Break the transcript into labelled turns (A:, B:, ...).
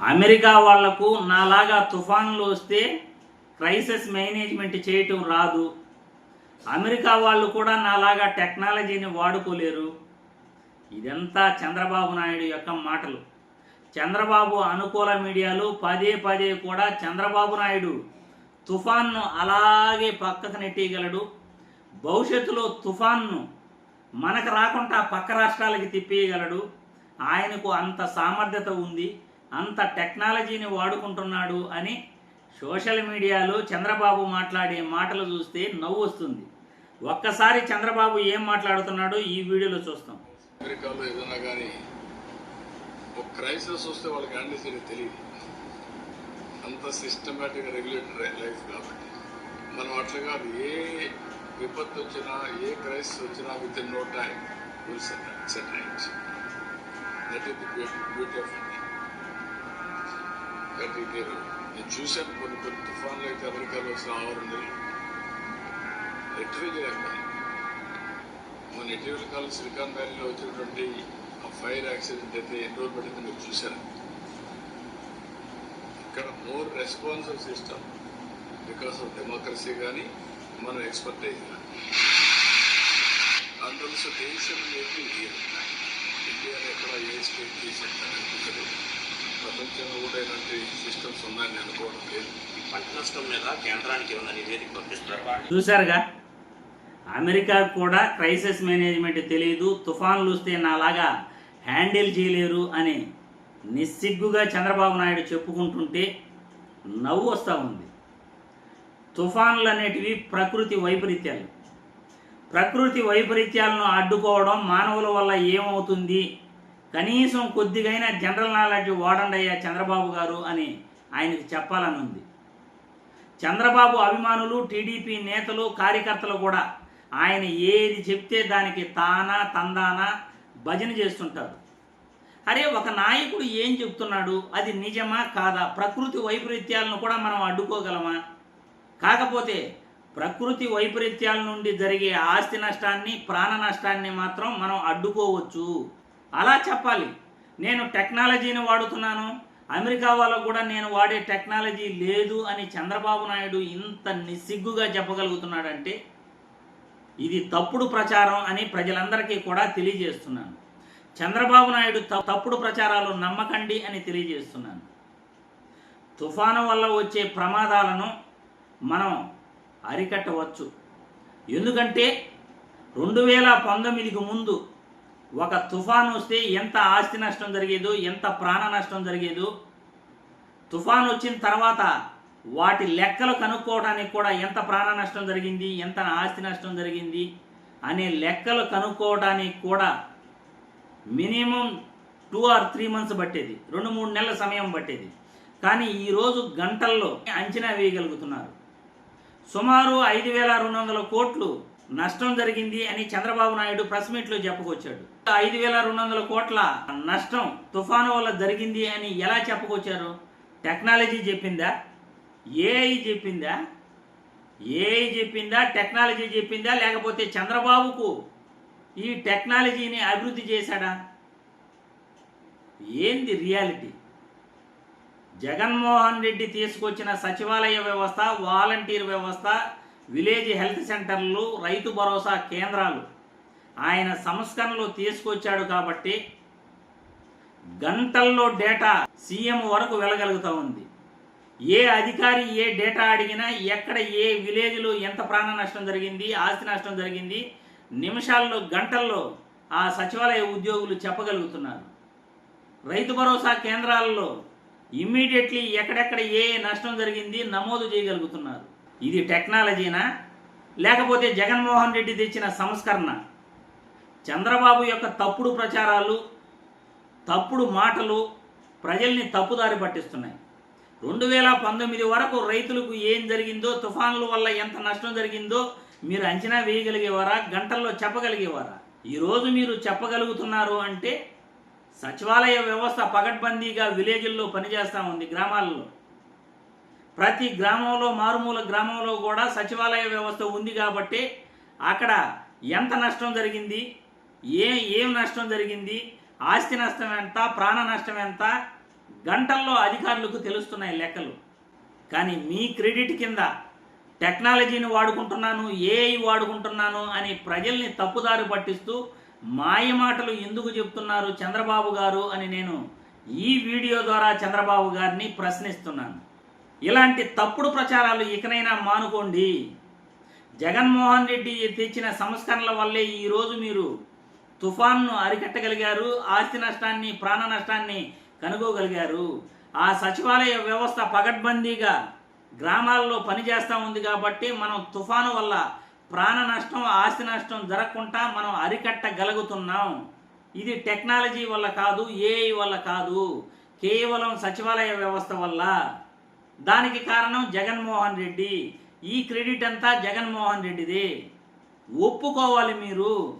A: America వాళ్ళకు నాలాగా తుఫాన్లు వస్తే క్రైసిస్ మేనేజ్మెంట్ చేయటం రాదు. అమెరికా వాళ్ళు కూడా నాలాగా టెక్నాలజీని వాడుకోలేరు. ఇదంతా చంద్రబాబు నాయుడు యొక్క మాటలు. చంద్రబాబు అనుకూల మీడియాలు పదే పదే కూడా చంద్రబాబు నాయుడు తుఫాన్ను అలాగే పక్కకు నెట్టేయగలడు. భవిష్యత్తులో తుఫాన్ను మనకు రాకుండా పక్క రాష్ట్రాలకి తిప్పేయగలడు. ఆయనకు అంత సామర్థ్యత ఉంది. అంత టెక్నాలజీని వాడుకుంటున్నాడు అని సోషల్ మీడియాలో చంద్రబాబు మాట్లాడే మాటలు చూస్తే నవ్వు వస్తుంది. ఒక్కసారి చంద్రబాబు ఏం మాట్లాడుతున్నాడో ఈ వీడియోలో చూస్తాం.
B: అమెరికాలో ఏదైనా కానీ ఒక క్రైసిస్ వస్తే వాళ్ళకి హ్యాండిల్ చేయడం తెలియదు. అంత సిస్టమేటిక్ రెగ్యులేటర్ లైఫ్ కాబట్టి. మనం అట్లా కాదు ఏ విపత్తు వచ్చినా ఏ క్రైసిస్ వచ్చినా with in no time will set set that is the beauty of India గట్టి నేను నేను చూశాను కొన్ని కొన్ని తుఫాన్లు అయితే అమెరికాలో వచ్చిన ఆరు నెలలు రెక్టిఫై చేయలేకపోయాను మన ఇటీవల కాలం సిలికాన్ వ్యాలీలో వచ్చినటువంటి ఆ ఫైర్ యాక్సిడెంట్ అయితే ఎన్ని రోజులు పడింది మీరు చూశారు? ఇక్కడ more responsive system because of democracy కానీ మనం ఎక్స్పర్టైజ్ కానీ అందులో దేశం లేదు ఇండియా ఇండియాలో ఎక్కడ ఏ స్టేట్ చేసేది ప్రపంచంలో కూడా ఇలాంటి సిస్టమ్స్ ఉన్నాయని అనుకోవడం లేదు.
C: పంట నష్టం మీద కేంద్రానికి ఏమైనా నివేదిక పంపిస్తారు?
A: చూశారుగా? అమెరికా కూడా క్రైసిస్ మేనేజ్మెంట్ తెలియదు తుఫాన్లు వస్తే నాలాగా హ్యాండిల్ చేయలేరు అని నిస్సిగ్గుగా చంద్రబాబు నాయుడు చెప్పుకుంటుంటే నవ్వు వస్తూ ఉంది. తుఫాన్లు అనేటివి ప్రకృతి వైపరీత్యాలు. ప్రకృతి వైపరీత్యాలను అడ్డుకోవడం మానవుల వల్ల ఏమవుతుంది? కనీసం కొద్దిగైనా జనరల్ నాలెడ్జ్ వాడండి అయ్యా చంద్రబాబు గారు అని ఆయనకి చెప్పాలని ఉంది. చంద్రబాబు అభిమానులు టీడీపీ నేతలు కార్యకర్తలు కూడా ఆయన ఏది చెప్తే దానికి తానా తందానా భజన చేస్తుంటారు. అరే ఒక నాయకుడు ఏం చెప్తున్నాడు? అది నిజమా కాదా? ప్రకృతి వైపరీత్యాలను కూడా మనం అడ్డుకోగలమా? కాకపోతే ప్రకృతి వైపరీత్యాల నుండి జరిగే ఆస్తి నష్టాన్ని ప్రాణ నష్టాన్ని మాత్రం మనం అడ్డుకోవచ్చు. అలా చెప్పాలి. నేను టెక్నాలజీని వాడుతున్నాను. అమెరికా వాళ్ళకు కూడా నేను వాడే టెక్నాలజీ లేదు అని చంద్రబాబు నాయుడు ఇంత నిస్సిగ్గుగా చెప్పగలుగుతున్నాడంటే ఇది తప్పుడు ప్రచారం అని ప్రజలందరికీ కూడా తెలియజేస్తున్నాను. చంద్రబాబు నాయుడు త- తప్పుడు ప్రచారాలు నమ్మకండి అని తెలియజేస్తున్నాను. తుఫాను వల్ల వచ్చే ప్రమాదాలను మనం అరికట్టవచ్చు. ఎందుకంటే రెండు వేల పంతొమ్మిదికి ముందు ఒక తుఫాను వస్తే ఎంత ఆస్తి నష్టం జరిగేదో ఎంత ప్రాణ నష్టం జరిగేదో తుఫాను వచ్చిన తర్వాత వాటి లెక్కలు కనుక్కోవడానికి కూడా ఎంత ప్రాణ నష్టం జరిగింది ఎంత ఆస్తి నష్టం జరిగింది అనే లెక్కలు కనుక్కోవడానికి కూడా minimum two or three months పట్టేది రెండు మూడు నెలల సమయం పట్టేది. కానీ ఈరోజు గంటల్లో అంచనా వేయగలుగుతున్నారు. సుమారు ఐదు వేల రెండు వందల కోట్లు నష్టం జరిగింది అని చంద్రబాబు నాయుడు ప్రెస్ మీట్లో చెప్పుకొచ్చాడు. ఐదు వేల రెండు వందల కోట్ల నష్టం తుఫాను వల్ల జరిగింది అని ఎలా చెప్పుకొచ్చారు? టెక్నాలజీ చెప్పిందా? ఏఐ చెప్పిందా? ఏఐ చెప్పిందా? టెక్నాలజీ చెప్పిందా? లేకపోతే చంద్రబాబుకు ఈ టెక్నాలజీని అభివృద్ధి చేశాడా? ఏంది రియాలిటీ? జగన్మోహన్ రెడ్డి తీసుకొచ్చిన సచివాలయ వ్యవస్థ వాలంటీర్ వ్యవస్థ విలేజ్ హెల్త్ సెంటర్లు రైతు భరోసా కేంద్రాలు ఆయన సంస్కరణలు తీసుకొచ్చాడు కాబట్టి గంటల్లో డేటా సీఎం వరకు వెళ్ళగలుగుతూ ఉంది. ఏ అధికారి ఏ డేటా అడిగినా ఎక్కడ ఏ విలేజ్లో ఎంత ప్రాణ నష్టం జరిగింది ఆస్తి నష్టం జరిగింది నిమిషాల్లో గంటల్లో ఆ సచివాలయ ఉద్యోగులు చెప్పగలుగుతున్నారు. రైతు భరోసా కేంద్రాల్లో ఇమ్మీడియట్లీ ఎక్కడెక్కడ ఏ నష్టం జరిగింది నమోదు చేయగలుగుతున్నారు. ఇది టెక్నాలజీనా? లేకపోతే జగన్మోహన్ రెడ్డి తెచ్చిన సంస్కరణ? చంద్రబాబు యొక్క తప్పుడు ప్రచారాలు తప్పుడు మాటలు ప్రజల్ని తప్పుదారి పట్టిస్తున్నాయి. రెండు వేల పంతొమ్మిది వరకు రైతులకు ఏం జరిగిందో తుఫానుల వల్ల ఎంత నష్టం జరిగిందో మీరు అంచనా వేయగలిగేవారా? గంటల్లో చెప్పగలిగేవారా? ఈరోజు మీరు చెప్పగలుగుతున్నారు అంటే సచివాలయ వ్యవస్థ పగడ్బందీగా విలేజ్ల్లో పనిచేస్తూ ఉంది గ్రామాల్లో. ప్రతి గ్రామంలో మారుమూల గ్రామంలో కూడా సచివాలయ వ్యవస్థ ఉంది కాబట్టి అక్కడ ఎంత నష్టం జరిగింది ఏ ఏం నష్టం జరిగింది ఆస్తి నష్టం ఎంత ప్రాణ నష్టం ఎంత గంటల్లో అధికారులకు తెలుస్తున్నాయి లెక్కలు. కానీ మీ క్రెడిట్ కింద టెక్నాలజీని వాడుకుంటున్నాను ఏఐ వాడుకుంటున్నాను అని ప్రజల్ని తప్పుదారి పట్టిస్తూ మాయమాటలు ఎందుకు చెప్తున్నారు చంద్రబాబు గారు అని నేను ఈ వీడియో ద్వారా చంద్రబాబు గారిని ప్రశ్నిస్తున్నాను. ఇలాంటి తప్పుడు ప్రచారాలు ఇకనైనా మానుకోండి. జగన్మోహన్ రెడ్డి తెచ్చిన సంస్కరణల వల్లే ఈరోజు మీరు తుఫాన్ను అరికట్టగలిగారు ఆస్తి నష్టాన్ని ప్రాణ నష్టాన్ని కనుగోగలిగారు. ఆ సచివాలయ వ్యవస్థ పగడ్బందీగా గ్రామాల్లో పనిచేస్తూ ఉంది కాబట్టి మనం తుఫాను వల్ల ప్రాణ నష్టం ఆస్తి నష్టం జరగకుండా మనం అరికట్టగలుగుతున్నాం. ఇది టెక్నాలజీ వల్ల కాదు ఏఐ వల్ల కాదు. కేవలం సచివాలయ వ్యవస్థ వల్ల. దానికి కారణం జగన్మోహన్ రెడ్డి. ఈ క్రెడిట్ అంతా జగన్మోహన్ రెడ్డిది. ఒప్పుకోవాలి మీరు.